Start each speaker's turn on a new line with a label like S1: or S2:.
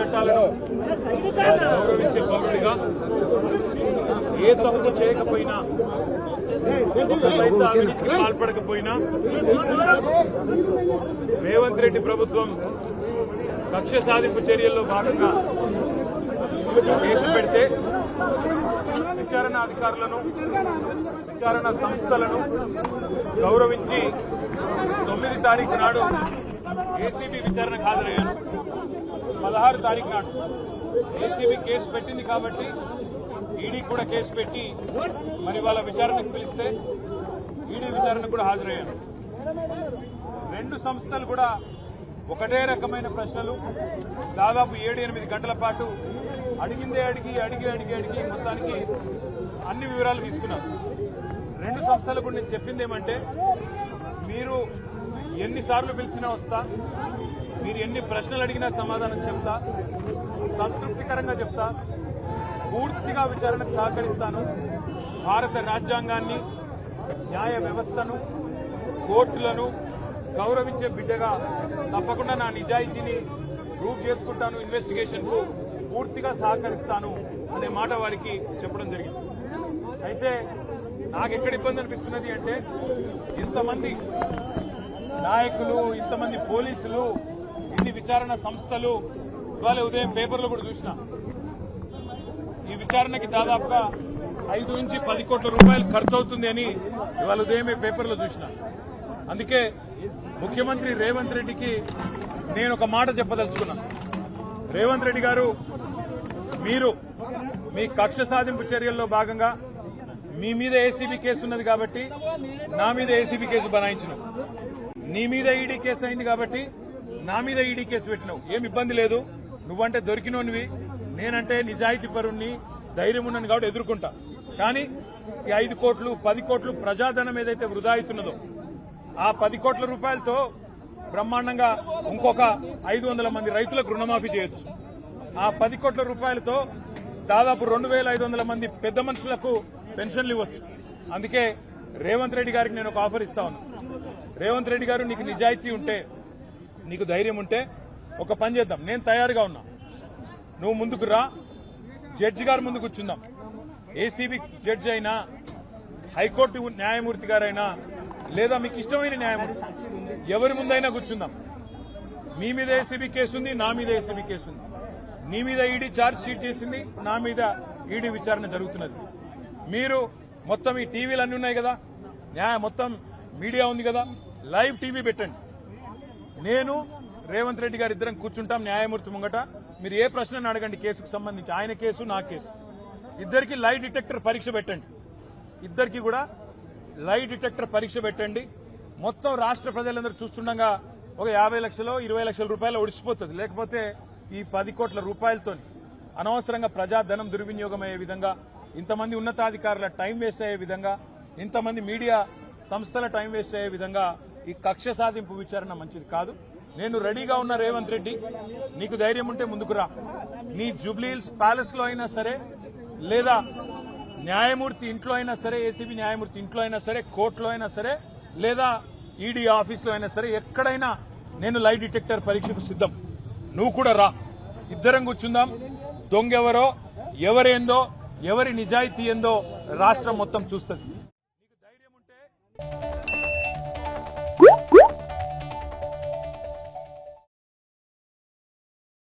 S1: చట్టాలను గౌరవించే పౌరుడిగా ఏ తప్పు చేయకపోయినా ఒక పైసా అవినీతికి పాల్పడకపోయినా రేవంత్ రెడ్డి ప్రభుత్వం కక్ష సాధింపు చర్యల్లో భాగంగా కేసు పెడితే విచారణ అధికారులను విచారణ సంస్థలను గౌరవించి తొమ్మిది తారీఖు నాడు ఏసీబీ విచారణకు హాజరయ్యాను పదహారు తారీఖు నాడు ఏసీబీ కేసు పెట్టింది కాబట్టి ఈడీ కూడా కేసు పెట్టి మరి వాళ్ళ విచారణకు పిలిస్తే ఈడీ విచారణకు కూడా హాజరయ్యాను రెండు సంస్థలు కూడా ఒకటే రకమైన ప్రశ్నలు. దాదాపు ఏడు ఎనిమిది గంటల పాటు అడిగిందే అడిగి అడిగి అడిగి అడిగి మొత్తానికి అన్ని వివరాలు తీసుకున్నారు. రెండు సంస్థలకు నేను చెప్పింది ఏమంటే మీరు ఎన్నిసార్లు పిలిచినా వస్తా మీరు ఎన్ని ప్రశ్నలు అడిగినా సమాధానం చెప్తా సంతృప్తికరంగా చెప్తా పూర్తిగా విచారణకు సహకరిస్తాను. భారత రాజ్యాంగాన్ని న్యాయ వ్యవస్థను కోర్టులను గౌరవించే బిడ్డగా తప్పకుండా నా నిజాయితీని ప్రూవ్ చేసుకుంటాను ఇన్వెస్టిగేషన్కు పూర్తిగా సహకరిస్తాను అనే మాట వారికి చెప్పడం జరిగింది. అయితే నాకు ఎక్కడ ఇబ్బంది అనిపిస్తున్నది అంటే ఇంతమంది నాయకులు ఇంతమంది పోలీసులు ఇన్ని విచారణ సంస్థలు ఇవాళ ఉదయం పేపర్లో కూడా చూసిన. ఈ విచారణకి దాదాపుగా ఐదు నుంచి పది కోట్ల రూపాయలు ఖర్చు అవుతుంది అని ఇవాళ ఉదయమే పేపర్లో చూసిన. అందుకే ముఖ్యమంత్రి రేవంత్ రెడ్డికి నేను ఒక మాట చెప్పదలుచుకున్నాను. రేవంత్ రెడ్డి గారు మీరు మీ కక్ష సాధింపు చర్యల్లో భాగంగా మీ మీద ఏసీబీ కేసు ఉన్నది కాబట్టి నా మీద ఏసీబీ కేసు బనాయించిన. నీ మీద ఈడీ కేసు అయింది కాబట్టి నా మీద ఈడీ కేసు పెట్టినావు ఏం ఇబ్బంది లేదు. నువ్వంటే దొరికినోనివి. నేనంటే నిజాయితీ పరుణ్ణి ధైర్యం ఉన్నాను కాబట్టి ఎదుర్కొంటా. కానీ ఈ ఐదు కోట్లు పది కోట్లు ప్రజాధనం ఏదైతే వృధా అవుతున్నదో ఆ పది కోట్ల రూపాయలతో బ్రహ్మాండంగా ఇంకొక ఐదు వందల మంది రైతులకు రుణమాఫీ చేయొచ్చు. ఆ పది కోట్ల రూపాయలతో దాదాపు రెండు వేల ఐదు వందల మంది పెద్ద మనుషులకు పెన్షన్లు ఇవ్వచ్చు. అందుకే రేవంత్ రెడ్డి గారికి నేను ఒక ఆఫర్ ఇస్తా ఉన్నా. రేవంత్ రెడ్డి గారు నీకు నిజాయితీ ఉంటే నీకు ధైర్యం ఉంటే ఒక పని చేద్దాం. నేను తయారుగా ఉన్నా. నువ్వు ముందుకు రా. జడ్జి గారు ముందు కూర్చుందాం. ఏసీబీ జడ్జి అయినా హైకోర్టు న్యాయమూర్తి గారైనా లేదా మీకు ఇష్టమైన న్యాయమూర్తి ఎవరి ముందైనా కూర్చుందాం. మీ మీద ఏసీబీ కేసు ఉంది నా మీద ఏసీబీ కేసు ఉంది. నీ మీద ఈడీ ఛార్జ్ షీట్ చేసింది నా మీద ఈడీ విచారణ జరుగుతున్నది. మీరు మొత్తం ఈ టీవీలు అన్ని ఉన్నాయి కదా న్యాయ మొత్తం మీడియా ఉంది కదా లైవ్ టీవీ పెట్టండి. నేను రేవంత్ రెడ్డి గారు ఇద్దరం కూర్చుంటాం న్యాయమూర్తి ముంగట. మీరు ఏ ప్రశ్నను అడగండి కేసుకు సంబంధించి ఆయన కేసు నా కేసు. ఇద్దరికి లైవ్ డిటెక్టర్ పరీక్ష పెట్టండి. ఇద్దరికి కూడా లై డిటెక్టర్ పరీక్ష పెట్టండి. మొత్తం రాష్ట్ర ప్రజలందరూ చూస్తుండగా ఒక యాభై లక్షలు ఇరవై లక్షల రూపాయలు ఒడిసిపోతుంది. లేకపోతే ఈ పది కోట్ల రూపాయలతో అనవసరంగా ప్రజాధనం దుర్వినియోగం అయ్యే విధంగా ఇంతమంది ఉన్నతాధికారుల టైం వేస్ట్ అయ్యే విధంగా ఇంతమంది మీడియా సంస్థల టైం వేస్ట్ అయ్యే విధంగా ఈ కక్ష సాధింపు విచారణ మంచిది కాదు. నేను రెడీగా ఉన్న రేవంత్ రెడ్డి నీకు ధైర్యం ఉంటే ముందుకు రా. నీ జుబ్లీహిల్స్ ప్యాలెస్లో అయినా సరే లేదా న్యాయమూర్తి ఇంట్లో అయినా సరే ఏసీబీ న్యాయమూర్తి ఇంట్లో అయినా సరే కోర్టులో అయినా సరే లేదా ఈడీ ఆఫీస్లో అయినా సరే ఎక్కడైనా నేను లై డిటెక్టర్ పరీక్షకు సిద్ధం. నువ్వు కూడా రా. ఇద్దరం కూర్చుందాం. దొంగెవరో ఎవరేందో ఎవరి నిజాయితీ ఏందో రాష్ట్రం మొత్తం చూస్తుంది. ధైర్యం ఉంటే